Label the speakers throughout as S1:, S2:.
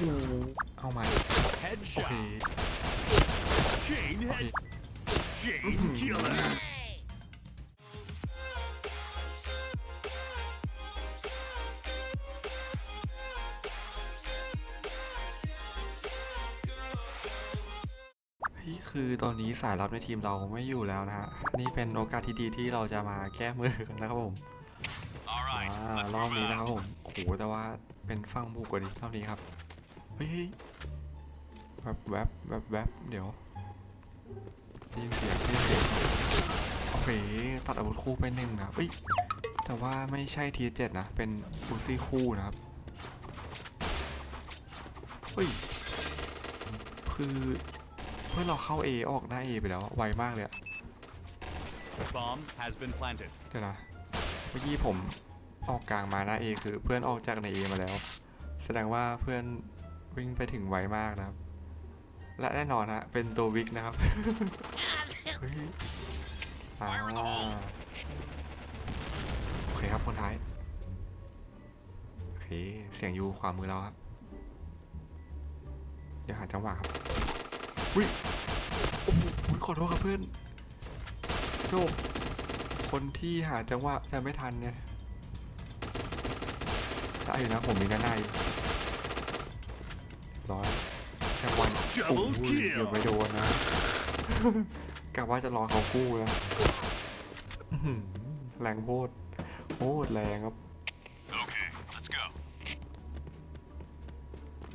S1: หเอามาโอเค
S2: Headshot. Chain
S1: โอเค
S2: head. Chain killer.
S1: เฮ้ยคือตอนนี้สายลับในทีมเราไม่อยู่แล้วนะฮะ นี่เป็นโอกาสที่ดีที่เราจะมาแก้มือกันนะครับผม
S2: All
S1: อ่
S2: right. า
S1: รอบนี้นะครับผม โอ้โห แต่ว่าเป็นฟังบุกกว่านี้รอบนี้ครับเฮ้ยเฮ้ยแบบแวบแบบแวบเดี๋ยวได้ยินเสียงได้ยินเสียงโอเคตัดอาวุธคู่ไปหนึ่งนะครับเอ้ยแต่ว่าไม่ใช่ทีเจ็ดนะ เป็นอูซี่คู่นะครับเฮ้ยคือเพื่อนเราเข้า A ออกหน้า A ไปแล้วอะไวมากเลยอะ
S2: Bomb has been planted.
S1: เดี๋ยวนะเมื่อกี้ผมออกกลางมาหน้า A คือเพื่อนออกจากใน A มาแล้ว แสดงว่าเพื่อน วิ่งไปถึงไวมากนะครับ และแน่นอนฮะเป็นตัววิกนะครับเฮ้ยอ่าโอเคครับคนท้ายโอเคเสียงอยู่ขวามือเราครับเดี๋ยวหาจังหวะครับวิโอ้โหขอโทษครับเพื่อนโจบคนที่หาจังหวะแต่ไม่ทันเนี่ยได้อยู่นะผมมีหน้าหน้าอยู่ ร้อยแค่วันโอ้
S2: Double
S1: โห
S2: kill
S1: เกือบไม่โดนนะกะว่าจะรอเขากู้แล้วอื้อหือแรงโพดโคตรแรงครับ
S2: Okay, let's go.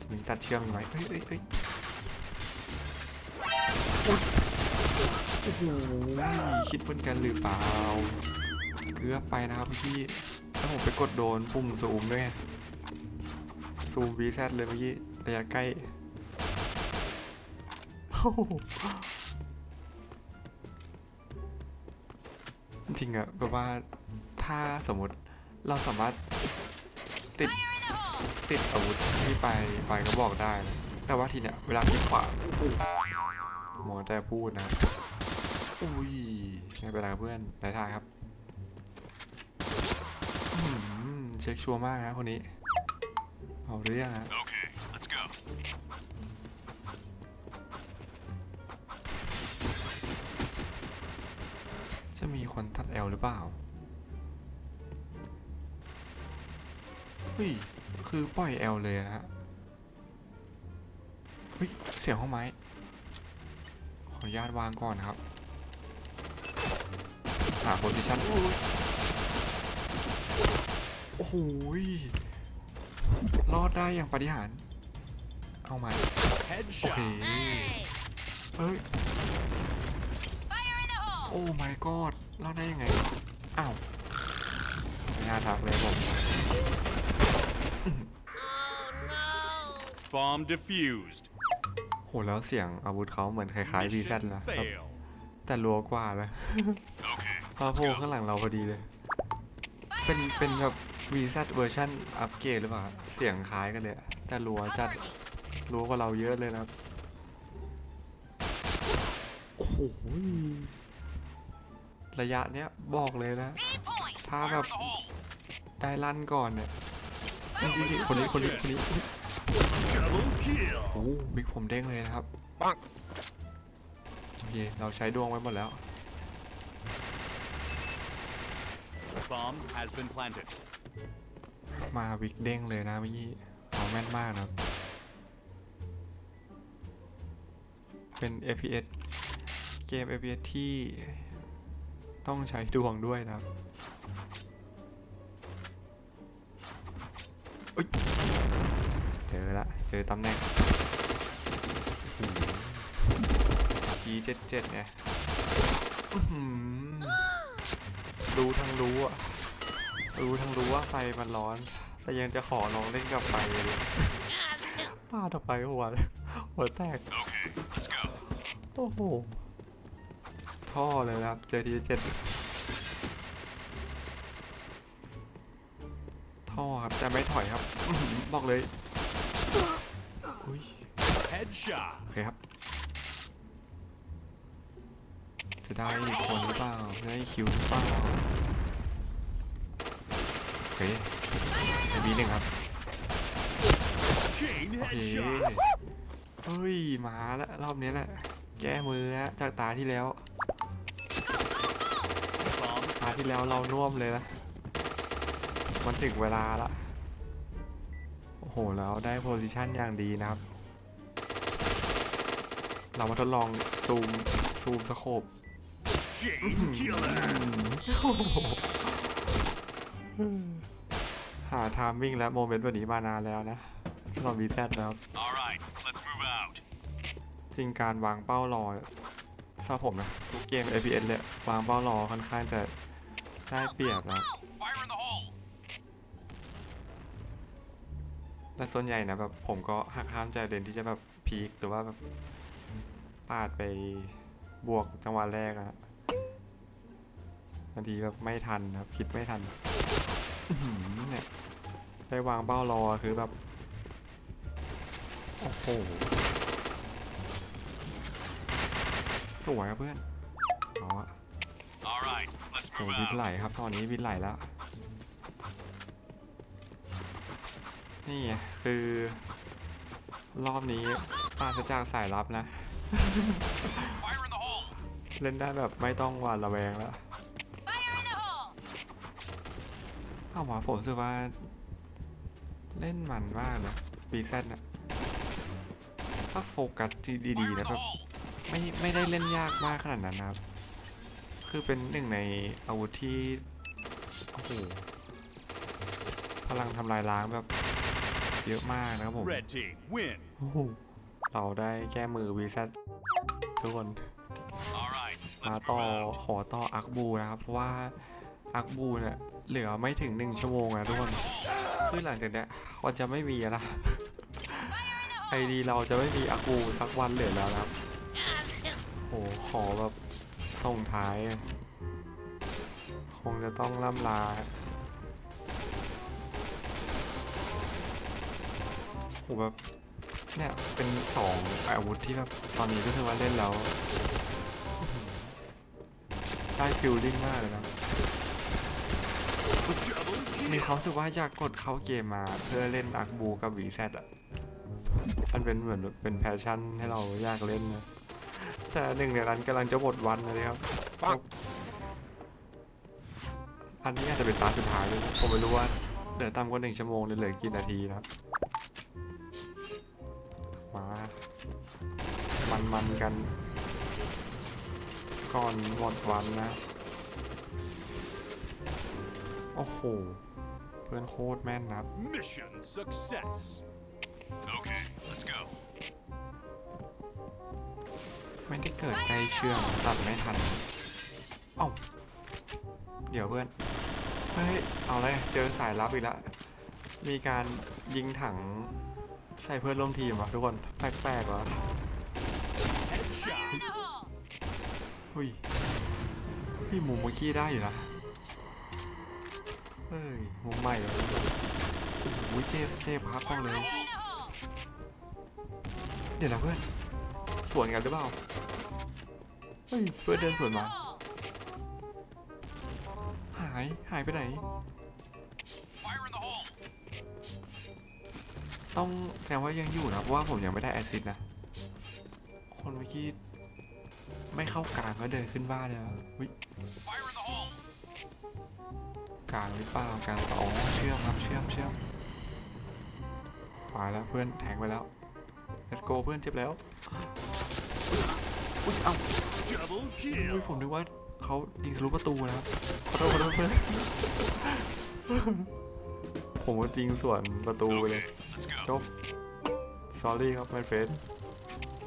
S1: มีตัดเชื่อมอีกไหมเอ้ยเอ้ยเอ้ยโอ้โหคิดเหมือนกันหรือเปล่าเกือบไปนะครับพี่ถ้าผมไปกดโดนปุ่มซูมด้วยไงซูม VZ เลยเมื่อกี้ ระยะใกล้จริงอะแบบว่าถ้าสมมติเราสามารถติดติดอาวุธที่ไปไปก็บอกได้ แต่ว่าทีเนี้ยเวลาที่ขวาหมอแต่พูดนะอุ้ยไม่เป็นไรเพื่อนในทางครับเช็คชัวร์มากนะคนนี้ เอาเรื่องฮะ จะมีคนตัดแอลหรือเปล่า เฮ้ย คือปล่อยแอลเลยนะฮะ เฮ้ย เสียงห้องไม้ ขออนุญาตวางก่อนนะครับ หาโพซิชั่นโอ้โหรอดได้อย่างปาฏิหารย์เอามาโอเคเฮ้ย อ้ my god รอดได้ยังไง อ้าว ไม่น่าทักเลยผม
S2: Bomb defused.
S1: โหแล้วเสียงอาวุธเขาเหมือนคล้ายๆ VZ
S2: Mission
S1: นะครับ
S2: fail.
S1: แต่รัวกว่านะ
S2: Okay,
S1: พอโผล่ข้างหลังเราพอดีเลย เป็นเป็นแบบ VZ เวอร์ชันอัปเกรดหรือเปล่าเสียงคล้ายกันเลยอะแต่รัวจัดรัวกว่าเราเยอะเลยนะครับ โอ้โห ระยะเนี้ยบอกเลยนะ ถ้าแบบได้ลั่นก่อนเนี่ยนี่นี่นี่คนนี้คนนี้คนนี้อุ๊ย
S2: double kill.
S1: โอ้โหบิ๊กผมเด้งเลยนะครับโอเคเราใช้ดวงไว้หมดแล้ว
S2: Bomb has been planted.
S1: มาวิกเด้งเลยนะเมื่อกี้เอาแม่นมากนะครับเป็น FPS เกม FPS ที่ ต้องใช้ดวงด้วยนะครับอุ๊ยเจอละ เจอตำแหน่งทีเจ็ดเจ็ดเนี่ยอื้อหือรู้ทั้งรู้อะรู้ทั้งรู้ว่าไฟมันร้อน แต่ยังจะขอลองเล่นกับไฟเลยปาดออกไปหัวเลยหัวแตก
S2: Okay, let's go.
S1: โอ้โห ท่อเลยนะครับ เจอทีเจ็ดท่อครับแต่ไม่ถอยครับ บอกเลยอุ้ยโอเคครับจะได้คนหรือเปล่าจะได้คิวหรือเปล่าโอเคในบีหนึ่งครับโอเคเฮ้ย มาแล้ว รอบนี้แหละ แก้มือจากตาที่แล้ว ที่แล้วเราน่วมเลยนะ มันถึงเวลาละ โอ้โห แล้วได้โพซิชันอย่างดีนะครับ เรามาทดลองซูม ซูมสโคป
S2: chain killer.
S1: หาทามมิ่งและโมเมนต์แบบนี้มานานแล้วนะสำหรับวีแซดนะครับ
S2: All right, let's move out.
S1: จริงการวางเป้ารอสำหรับผมนะ ทุกเกม APS เลยวางเป้ารอค่อนข้างจะ ได้เปรียบนะ
S2: Fire in the hole.
S1: แต่ส่วนใหญ่นะแบบผมก็หักห้ามใจเด่นที่จะแบบพีคหรือว่าแบบปาดไปบวกจังหวะแรกอะบางทีแบบไม่ทันครับ คิดไม่ทันเนี่ยได้วางเป้ารอคือแบบ โอ้โห สวยครับเพื่อนเอาอะ โห
S2: move
S1: วิน
S2: out.
S1: ไหลครับตอนนี้วินไหลแล้วนี่คือ รอบนี้ปราศจากสายลับนะ เล่นได้แบบไม่ต้องหวาดระแวงแล้ว
S3: Fire in the hole!
S1: เอาหมาผมรู้สึกว่า เล่นมันมากนะบีแซนะถ้าโฟกัสที่ดีๆนะแบบไม่ไม่ได้เล่นยากมากขนาดนั้นนะครับ คือเป็นหนึ่งในอาวุธที่โอ้โหพลังทำลายล้างแบบเยอะมากนะครับผม
S2: Red team win.
S1: โอ้โหเราได้แก้มือวีแซทุกคน
S2: All right,
S1: มา
S2: let's
S1: ต่อ
S2: move out.
S1: ขอต่ออักบูนะครับ เพราะว่าอักบูเนี่ยเหลือไม่ถึงหนึ่งชั่วโมงนะทุกคนคือหลังจากเนี้ยก็จะไม่มีแล้วนะไอดีเราจะไม่มีอักบูสักวันเหลือแล้วนะครับโอ้ขอแบบ ส่งท้าย คงจะต้องล่ำลาโหแบบเนี่ยเป็นสองอาวุธที่แบบตอนนี้ก็คือว่าเล่นแล้ว ได้ฟิลลิ่งมากเลยนะ มีความรู้สึกว่าอยากกดเข้าเกมมาเพื่อเล่นอักบูกับวีแซอะ มันเป็นเหมือนเป็นแพชชั่นให้เราอยากเล่นนะ แต่หนึ่งในนั้นกำลังจะหมดวันเลยครับปังอันนี้อาจจะเป็นตาสุดท้ายเลยนะผมไม่รู้ว่าเหลือต่ำกว่าหนึ่งชั่วโมงเลยเหลือกี่นาทีนะครับมามันมันๆกัน ก่อนหมดวันนะ โอ้โห เพื่อนโคตรแม่นนะครับ
S2: Mission success. Okay,
S1: ไม่ได้เกิดใกล้เชื่อมตัดไม่ทัน เอ้า เดี๋ยวเพื่อน เฮ้ย เอาเลย เจอสายลับอีกแล้ว มีการยิงถังใส่เพื่อนร่วมทีมวะทุกคน แปลกๆวะหุยพี่มุมเมื่อกี้ได้อยู่นะ เฮ้ยหมุมใหม่เหรอโอ้โหเจ็บเจ็บพักต้องเลย เดี๋ยวนะเพื่อน สวนกันหรือเปล่า เฮ้ยเพื่อนเดินสวนมา หาย หายไปไหน ต้องแสดงว่ายังอยู่นะ เพราะว่าผมยังไม่ได้แอซิดนะ คนเมื่อกี้ไม่เข้ากลางก็เดินขึ้นบ้านเลยอะวิ
S2: Fire in the hole.
S1: กลางหรือเปล่ากลางอ๋อเชื่อมครับเชื่อมเชื่อมไปแล้วเพื่อนแทงไปแล้ว let's go เพื่อนเจ็บแล้ว อุ้ยเอ้า
S2: Double
S1: อุ้ย
S2: kill.
S1: ผมนึกว่าเขายิงทะลุประตูนะครับขอโทษขอโทษเพื่อนผมว่ายิงส่วนประตูไปเลย
S2: Let's go.
S1: จบ sorry ครับไม่เฟส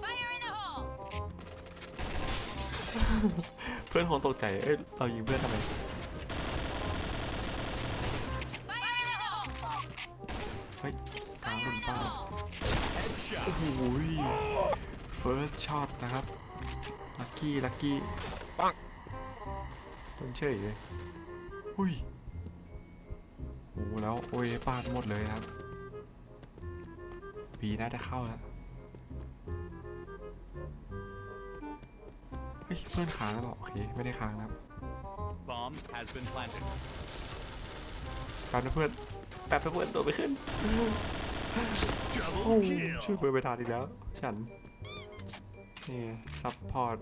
S3: Fire in the hole!
S1: เพื่อนคงตกใจ เอ้ย เรายิงเพื่อนทำไม
S3: Fire in the hole!
S1: เฮ้ยกลางหลุนเป้า
S2: Headshot.
S1: โอ้โห first shot นะครับ ลักกี้ ลักกี้ ปังโดนเฉยเลยอุ้ยโอ้โหแล้ว โอ้ยปาดหมดเลยนะครับปีน่าจะเข้าแล้วเฮ้ยเพื่อนค้างแล้วเปล่าโอเค ไม่ได้ค้างนะครับ
S2: Bomb has been planted.
S1: แป๊บนะเพื่อนแป๊บนะเพื่อนตัวไปขึ้น โอ้
S2: Double
S1: ช่วย
S2: kill.
S1: เบอร์ไปทานอีกแล้ว ฉัน นี่ซัพพอร์ต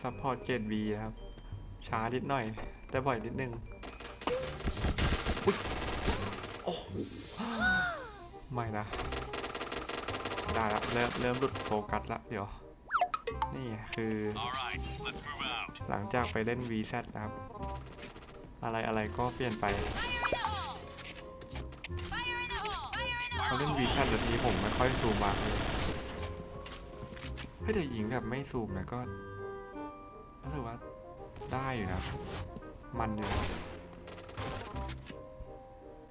S1: ซัพพอร์ตเกรดบีนะครับ ช้านิดหน่อย แต่บ่อยนิดนึงอุ๊ยโอ้โหไม่นะ ได้ละเริ่มเริ่มหลุดโฟกัสละเดี๋ยว นี่คือ
S2: All right, let's move out.
S1: หลังจากไปเล่น VZ นะครับ อะไรอะไรก็เปลี่ยนไป
S3: Fire in the hole! Fire in the
S1: พอ
S3: hole!
S1: เล่น VZ แบบนี้ผมไม่ค่อยซูมมากเลยเฮ้ยแต่ยิงแบบไม่ซูมนะก็รู้สึกว่าได้อยู่นะ มันอยู่นะ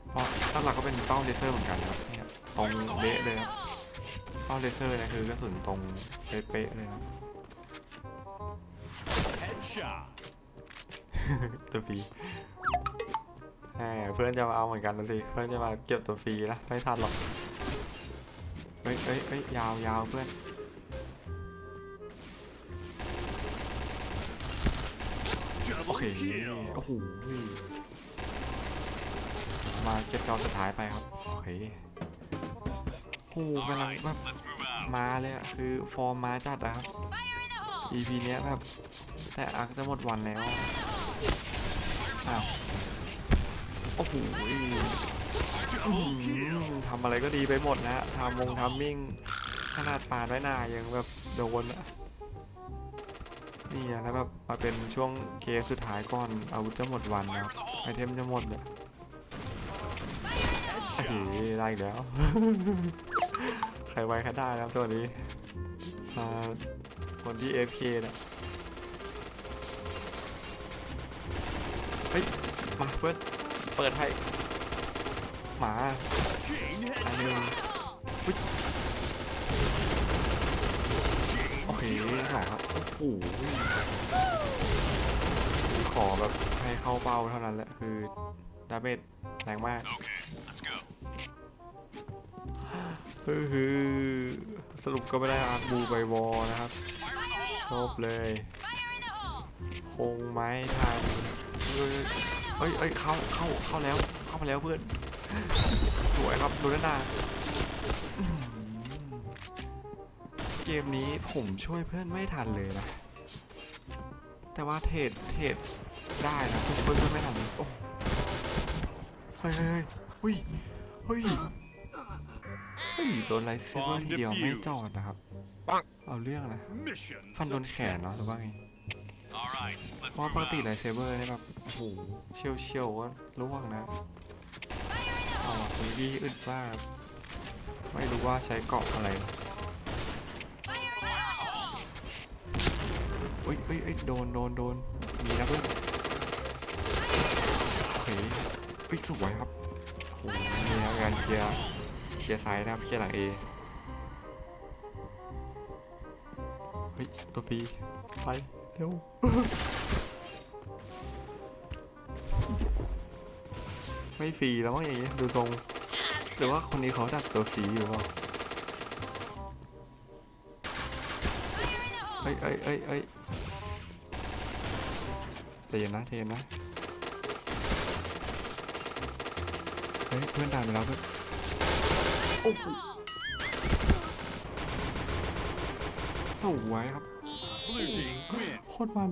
S1: เพราะตั้งหลักก็เป็นเป้าเลเซอร์เหมือนกันนะครับเนี่ยตรงเบ๊ะเลยครับเป้าเลเซอร์นี่ยคือกระสุนตรงเป๊ะเลยนะ
S2: Headshot.
S1: ตัวฟรีเพื่อนจะมาเอาเหมือนกันนะสิเพื่อนจะมาเก็บตัวฟรีนะไม่ทันหรอกเฮ้ยเฮ้ยเฮ้ยยาวยาวเพื่อน เค
S2: kill.
S1: โอ้โหมาเก็บจอสุดท้ายไปครับโอเคโอ้โห
S2: All
S1: กำลัง
S2: right,
S1: แบบ
S2: let's move out.
S1: มาเลยอะคือฟอร์มมาจัดนะครับ
S3: Fire in the hole!
S1: EP เนี้ยแบบแต่อักจะหมดวันแล้วอ้าวโอ้โห
S2: Double kill.
S1: ทำอะไรก็ดีไปหมดนะฮะทำวงทำมิ่ง ขนาดปาดไว้หนายังแบบโดนอะ นี่แล้วแบบมาเป็นช่วงเคสสุดท้ายก่อนอาวุธจะหมดวันนะไอเทมจะหมดเนี่ยโอ้โหได้แล้ว ใครไว้ใครได้นะครับตัวนี้มาคนที่ FK นะเฮ้ย มาเปิดเปิดให้ หมาอันนึง
S2: headshot. Chain
S1: โอ เคสองครับโอ้โหขอแบบให้เข้าเป้าเท่านั้นแหละคือดาเมจแรงมากคือสรุปก็ไม่ได้อาร์บูไปวอนะครับจบเลยคงไม้ทันเอ้ยเอ้ยเข้าเข้าเข้าแล้วเข้ามาแล้วเพื่อนสวยครับดูด้านหน้า เกมนี้ผมช่วยเพื่อนไม่ทันเลยนะ แต่ว่าเทรดเทรดได้นะช่วยเพื่อนไม่ทันโอ้เฮ้ยเฮ้ยเฮ้ยเฮ้ยเฮ้ยโดนไลท์เซเวอร์ทีเดียวไม่จอดนะครับเอาเรื่องนะ
S2: Mission
S1: ฟันโดนแขนเนาะหรือว่าไงเพราะปกติไลท์เซเบอร์เนี่ยแบบโอ้โหเชียวเชียวก็ล่วงนะอ๋อคุณพี่อึดมากไม่รู้ว่าใช้เกาะอะไร อ้ยเอ้ยเอ้ยโดนโดนโดนมีนะเพื่อนโอเคเอ้ยสวยครับโอ้โหนี่ครับงานเคลียร์เคลียร์ซ้ายนะครับเคลียร์หลังเอเฮ้ยตัวฟีไปเร็วไม่ฟรีแล้วมั้งอย่างงี้ดูทรงหรือว่าคนนี้เขาดักตัวฟรีอยู่เปล่าเอ้ยเอ้ยเอ้ยเอ้ย ใจเย็นนะใจเย็นนะเฮ้ยเพื่อนด่านไปแล้วก็โอ้โหสวยครับโคตรมัน